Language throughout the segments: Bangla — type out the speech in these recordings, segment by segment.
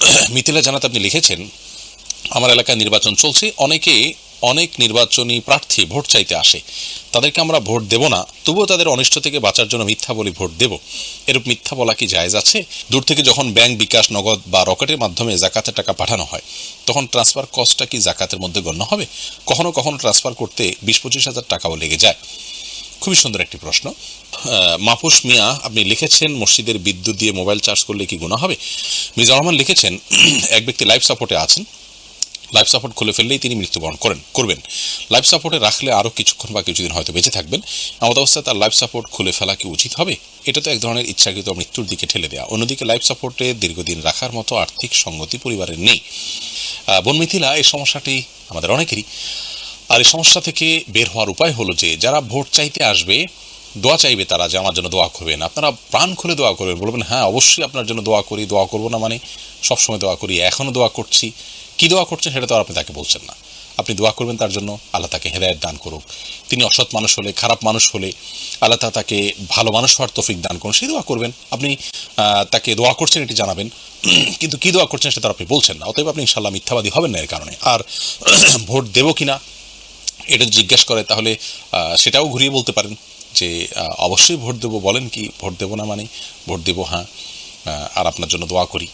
মিথিলা জানাত আপনি লিখেছেন, আমার এলাকায় নির্বাচন চলছে, অনেকে অনেক নির্বাচনী প্রার্থী ভোট চাইতে আসে। তাদেরকে আমরা ভোট দেব না, তবুও তাদের অনিষ্ট থেকে বাঁচার জন্য মিথ্যা বলে ভোট দেব। এরূপ মিথ্যা বলা কি জায়েজ আছে? দূর থেকে যখন ব্যাংক বিকাশ, নগদ বা রকেটের মাধ্যমে জাকাতের টাকা পাঠানো হয়, তখন ট্রান্সফার কস্টটা কি জাকাতের মধ্যে গণ্য হবে? কখনো কখনো ট্রান্সফার করতে বিশ পঁচিশ হাজার টাকাও লেগে যায়। খুবই সুন্দর একটি প্রশ্ন। মাহফুস মিয়া আপনি লিখেছেন মসজিদের বিদ্যুৎ দিয়ে মোবাইল চার্জ করলে কি গুণা হবে? মিজার রহমান লিখেছেন এক ব্যক্তি লাইফ সাপোর্টে আছেন। লাইফ সাপোর্ট খুলে ফেললেই তিনি মৃত্যুবরণ করেন করবেন। লাইফ সাপোর্টে রাখলে আরও কিছুক্ষণ বা কিছুদিন হয়তো বেঁচে থাকবেন। এমন অবস্থায় তার লাইফ সাপোর্ট খুলে ফেলা কি উচিত হবে? এটা তো এক ধরনের ইচ্ছাকৃত মৃত্যুর দিকে ঠেলে দেওয়া অন্যদিকে লাইফ সাপোর্টে দীর্ঘদিন রাখার মতো আর্থিক সঙ্গতি পরিবারের নেই। আহ, বোন মিথিলা এই সমস্যাটি আমাদের অনেকেরই। আর এই সমস্যা থেকে বের হওয়ার উপায় হলো যে, যারা ভোট চাইতে আসবে, দোয়া চাইবে তারা যে আমার জন্য দোয়া করবেন। আপনারা প্রাণ খুলে দোয়া করবেন, বলবেন হ্যাঁ অবশ্যই আপনার জন্য দোয়া করি, দোয়া করব না মানে সবসময় দোয়া করি এখনও দোয়া করছি। কি দোয়া করছেন সেটা তো আপনি তাকে বলছেন না। আপনি দোয়া করবেন তার জন্য, আল্লাহ তাকে হেদায়ত দান করুক। তিনি অসৎ মানুষ হলে, খারাপ মানুষ হলে, আল্লাহ তাকে ভালো মানুষ হওয়ার তফিক দান করুন, সেই দোয়া করবেন। আপনি তাকে দোয়া করছেন এটি জানাবেন। কিন্তু কি দোয়া করছেন সেটা আপনি বলছেন না। অতএব আপনি ইনশাল্লাহ মিথ্যাবাদী হবেন না এর কারণে। আর ভোট দেবো কিনা এটা জিজ্ঞেস করে, তাহলে সেটাও ঘুরিয়ে বলতে পারেন যে অবশ্যই ভোট দেবো বলেন কি, ভোট দেবো না মানে ভোট দেবো হ্যাঁ আর আপনার জন্য দোয়া করি।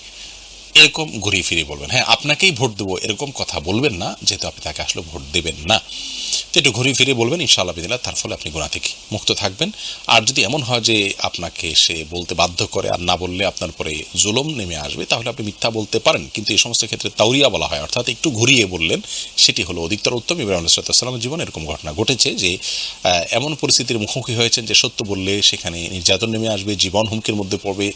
এরকম ঘুরিয়ে ফিরিয়ে বলবেন। হ্যাঁ আপনাকেই ভোট দেবো এরকম কথা বলবেন না, যেহেতু আপনি তাকে আসলে ভোট দেবেন না। তো একটু ঘুরিয়ে ফিরিয়ে বলবেন, ইনশাআল্লাহ বিদিল্লা তার ফলে আপনি গুণা থেকে মুক্ত থাকবেন। আর যদি এমন হয় যে আপনাকে সে বলতে বাধ্য করে আর না বললে আপনার পরে জুলম নেমে আসবে, তাহলে আপনি মিথ্যা বলতে পারেন। কিন্তু এই সমস্ত ক্ষেত্রে তাউরিয়া বলা হয়, অর্থাৎ একটু ঘুরিয়ে বললেন, সেটি হলো অধিকতর উত্তম। ইব্রাহিম আলাইসালামের জীবনে এরকম ঘটনা ঘটেছে যে এমন পরিস্থিতির মুখোমুখি হয়েছেন যে সত্য বললে সেখানে নির্যাতন নেমে আসবে, জীবন হুমকির মধ্যে পড়বে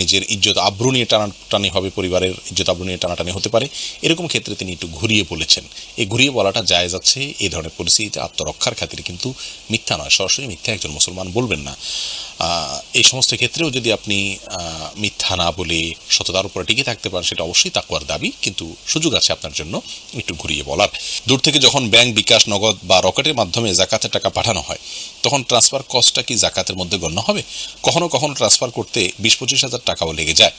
নিজের ইজ্জত আব্রু নিয়ে টানাটানি হবে, পরিবারের ইজ্জত আব্রু নিয়ে টানাটানি হতে পারে। এরকম ক্ষেত্রে তিনি একটু ঘুরিয়ে বলেছেন। এই ঘুরিয়ে বলাটা যায় আছে এই ধরনের পরিস্থিতিতে আত্মরক্ষার খাতিরে কিন্তু মিথ্যা নয়। সরাসরি মিথ্যা একজন মুসলমান বলবেন না। এই সমস্ত ক্ষেত্রেও যদি আপনি মিথ্যা না বলে সততার উপরে টিকে থাকতে পারেন, সেটা অবশ্যই তাকুয়ার দাবি, কিন্তু সুযোগ আছে আপনার জন্য একটু ঘুরিয়ে বলার। দূর থেকে যখন ব্যাংক, বিকাশ, নগদ বা রকেটের মাধ্যমে জাকাতের টাকা পাঠানো হয়, তখন ট্রান্সফার কস্টটা কি জাকাতের মধ্যে গণ্য হবে? কখনো কখনো ট্রান্সফার করতে বিশ পঁচিশ হাজার টাকাও লেগে যায়।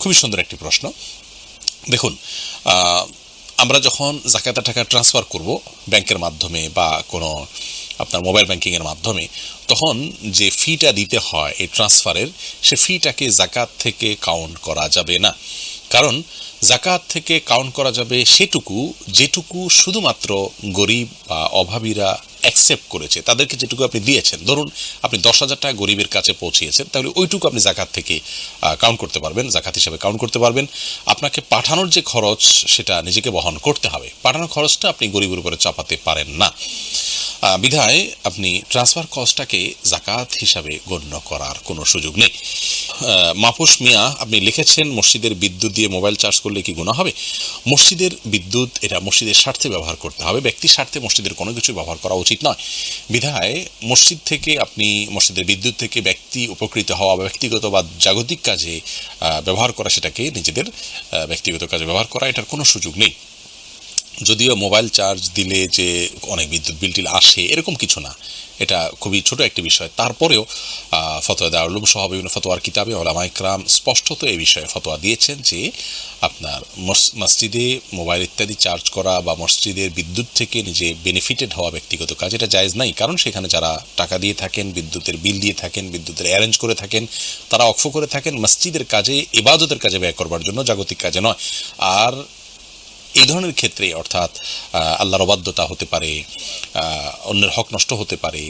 খুবই সুন্দর একটি প্রশ্ন। দেখুন আমরা যখন জাকাতের টাকা ট্রান্সফার করব ব্যাংকের মাধ্যমে বা কোনো আপনার মোবাইল ব্যাংকিংয়ের মাধ্যমে, তখন যে ফিটা দিতে হয় এই ট্রান্সফারের সে ফিটাকে জাকাত থেকে কাউন্ট করা যাবে না। কারণ জাকাত থেকে কাউন্ট করা যাবে সেটুকু, যেটুকু শুধুমাত্র গরিব বা অভাবীরা অ্যাকসেপ্ট করেছে, তাদেরকে যেটুকু আপনি দিয়েছেন, ধরুন আপনি দশ হাজার টাকা গরিবের কাছে পৌঁছিয়েছেন, তাহলে ওইটুকু আপনি জাকাত থেকে কাউন্ট করতে পারবেন, জাকাত হিসাবে কাউন্ট করতে পারবেন। আপনাকে পাঠানোর যে খরচ, সেটা নিজেকে বহন করতে হবে। পাঠানোর খরচটা আপনি গরিবের উপরে চাপাতে পারেন না। বিধায় আপনি ট্রান্সফার কস্টটাকে জাকাত হিসাবে গণ্য করার কোনো সুযোগ নেই। মাহফুস মিয়া, আপনি লিখেছেন, মসজিদের বিদ্যুৎ দিয়ে মোবাইল চার্জ করলে কি গুণা হবে? মসজিদের বিদ্যুৎ, এটা মসজিদের স্বার্থে ব্যবহার করতে হবে। ব্যক্তির স্বার্থে মসজিদের কোনো কিছু ব্যবহার করা উচিত নয়। বিধায় মসজিদ থেকে আপনি মসজিদের বিদ্যুৎ থেকে ব্যক্তি উপকৃত হওয়া বা ব্যক্তিগত বা জাগতিক কাজে ব্যবহার করা সেটাকে নিজেদের ব্যক্তিগত কাজে ব্যবহার করা এটার কোনো সুযোগ নেই। যদিও মোবাইল চার্জ দিলে যে অনেক বিদ্যুৎ বিল টিল আসে, এরকম কিছু না। এটা খুবই ছোট একটি বিষয়। তারপরেও ফতোয়া দারুলুম সহ বিভিন্ন ফতোয়ার কিতাবে ওলামা ইকরাম স্পষ্টত এই বিষয়ে ফতোয়া দিয়েছেন যে, আপনার মসজিদে মোবাইল ইত্যাদি চার্জ করা বা মসজিদের বিদ্যুৎ থেকে নিজে বেনিফিটেড হওয়া ব্যক্তিগত কাজ, এটা জায়েজ নাই। কারণ সেখানে যারা টাকা দিয়ে থাকেন, বিদ্যুতের বিল দিয়ে থাকেন, বিদ্যুতের অ্যারেঞ্জ করে থাকেন, তারা অক্ষ করে থাকেন। মসজিদের কাজে এবাদতের কাজে ব্যয় করবার জন্য জাগতিক কাজে নয়। আর এই ধরনের ক্ষেত্রে অর্থাৎ আল্লাহর অবাধ্যতা হতে পারে অন্যের হক নষ্ট হতে পারে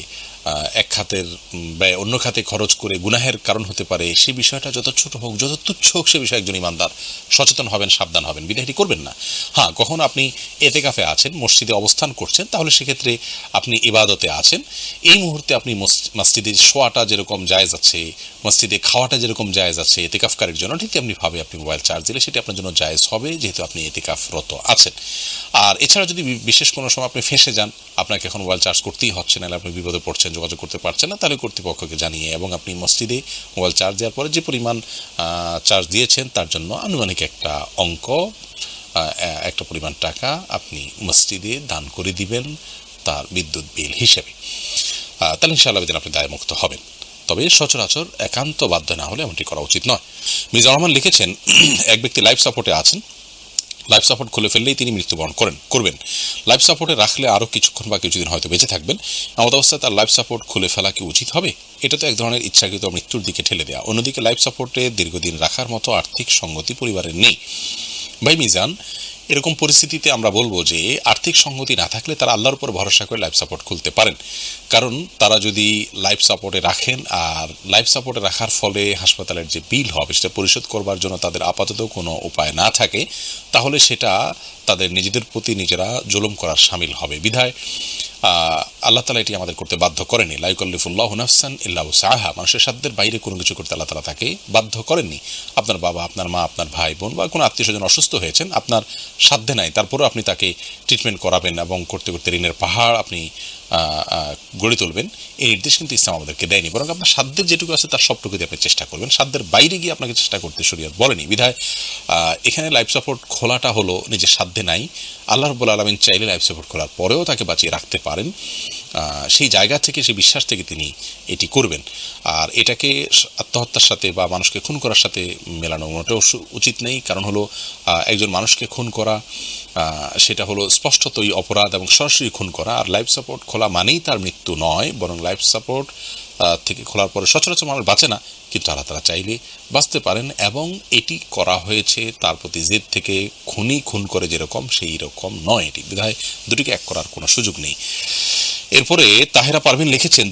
এক খাতের ব্যয় অন্য খাতে খরচ করে গুনাহের কারণ হতে পারে সেই বিষয়টা যত ছোট হোক, যত তুচ্ছ হোক, সে বিষয়ে একজন ইমানদার। সচেতন হবেন, সাবধান হবেন বিদায়টি করবেন না। হ্যাঁ কখন আপনি এতে কাফে আছেন, মসজিদে অবস্থান করছেন, তাহলে সেক্ষেত্রে আপনি ইবাদতে আছেন। এই মুহূর্তে আপনি মস- মসজিদে শোয়াটা যেরকম জায়েজ আছে, মসজিদে খাওয়াটা যেরকম জায়েজ আছে, এতেকাফকারের জন্য ঠিক তেমনিভাবে আপনি মোবাইল চার্জ দিলে সেটি আপনার জন্য জায়েজ হবে, যেহেতু আপনি এতে এতেকাফরত আছেন। আর এছাড়া যদি বিশেষ কোনো সময় আপনি ফেঁসে যান, আপনাকে এখন মোবাইল চার্জ করতেই হচ্ছে না আপনি বিপদে পড়ছেন যোগাযোগ করতে পারছেন না, তাহলে কর্তৃপক্ষকে জানিয়ে এবং আপনি মসজিদে মোবাইল চার্জ দেওয়ার পরে যে পরিমাণ চার্জ দিয়েছেন তার জন্য আনুমানিক একটা অঙ্ক একটা পরিমাণ টাকা আপনি মসজিদে দান করে দিবেন তার বিদ্যুৎ বিল হিসেবে। তাহলে ইনশাআল্লাহ দিন আপনি দায়মুক্ত হবেন। তবে সচরাচর একান্ত বাধ্য না হলে এমনটি করা উচিত নয়। মিজানুর রহমান লিখেছেন, এক ব্যক্তি লাইফ সাপোর্টে আছেন। লাইফ সাপোর্ট খুলে ফেললেই তিনি মৃত্যুবরণ করেন, করবেন। লাইফ সাপোর্টে রাখলে আরও কিছুক্ষণ বা কিছুদিন হয়তো বেঁচে থাকবেন। এমন অবস্থায় তার লাইফ সাপোর্ট খুলে ফেলা কি উচিত হবে? এটা তো এক ধরনের ইচ্ছাকৃত মৃত্যুর দিকে ঠেলে দেওয়া অন্যদিকে লাইফ সাপোর্টে দীর্ঘদিন রাখার মতো আর্থিক সঙ্গতি পরিবারের নেই। ভাই মিজান এরকম পরিস্থিতিতে আমরা বলব যে আর্থিক সংহতি না থাকলে তারা আল্লাহর উপর ভরসা করে লাইফ সাপোর্ট খুলতে পারেন। কারণ তারা যদি লাইফ সাপোর্টে রাখেন আর লাইফ সাপোর্টে রাখার ফলে হাসপাতালের যে বিল হবে সেটা পরিশোধ করবার জন্য তাদের আপাতত কোনো উপায় না থাকে, তাহলে সেটা তাদের নিজেদের প্রতি নিজেরা জুলুম করার সামিল হবে। বিধায় আল্লাহ তালা এটি আমাদের করতে বাধ্য করেনি। লাইকল্লিফুল্লাহ নাফসান ইল্লাহ সাহা মানুষের সাধ্যের বাইরে কোনো কিছু করতে আল্লাহ তালা তাকে বাধ্য করেননি। আপনার বাবা, আপনার মা, আপনার ভাই, বোন বা কোনো আত্মীয় স্বজন অসুস্থ হয়েছেন, আপনার সাধ্যে নাই। তারপরেও আপনি তাকে ট্রিটমেন্ট করাবেন এবং করতে করতে ঋণের পাহাড় আপনি গড়ে তুলবেন। এই নির্দেশ কিন্তু ইসলাম আমাদেরকে দেয়নি। বরং আপনার সাধ্যের যেটুকু আছে তার সবটুকু দিয়ে আপনি চেষ্টা করবেন। সাধ্যের বাইরে গিয়ে আপনাকে চেষ্টা করতে শরীয়ত বলেনি। বিধায় এখানে লাইফ সাপোর্ট খোলাটা হলো নিজের সাধ্যে নাই। আল্লাহ রব্বুল আলমিন চাইলে লাইফ সাপোর্ট খোলার পরেও তাকে বাঁচিয়ে রাখতে পারেন। সেই জায়গা থেকে, সেই বিশ্বাস থেকে তিনি এটি করবেন। আর এটাকে আত্মহত্যার সাথে বা মানুষকে খুন করার সাথে মেলানো মোটেও উচিত নেই। কারণ হলো একজন মানুষকে খুন করা সেটা হলো স্পষ্টতই অপরাধ এবং সরাসরি খুন করা। আর লাইফ সাপোর্ট খোলা মানেই তার মৃত্যু নয়, বরং লাইফ সাপোর্ট থেকে খোলার পরে সচরাচর মানুষ বাঁচে না। কিন্তু আল্লাহ তারা চাইলে বাঁচতে পারেন এবং এটি করা হয়েছে তার প্রতি জেদ থেকে। খুনি খুন করে যেরকম, সেই রকম নয় এটি। বিধায় দুটিকে এক করার কোনো সুযোগ নেই। এরপরে তাহেরা পারভিন লিখেছেন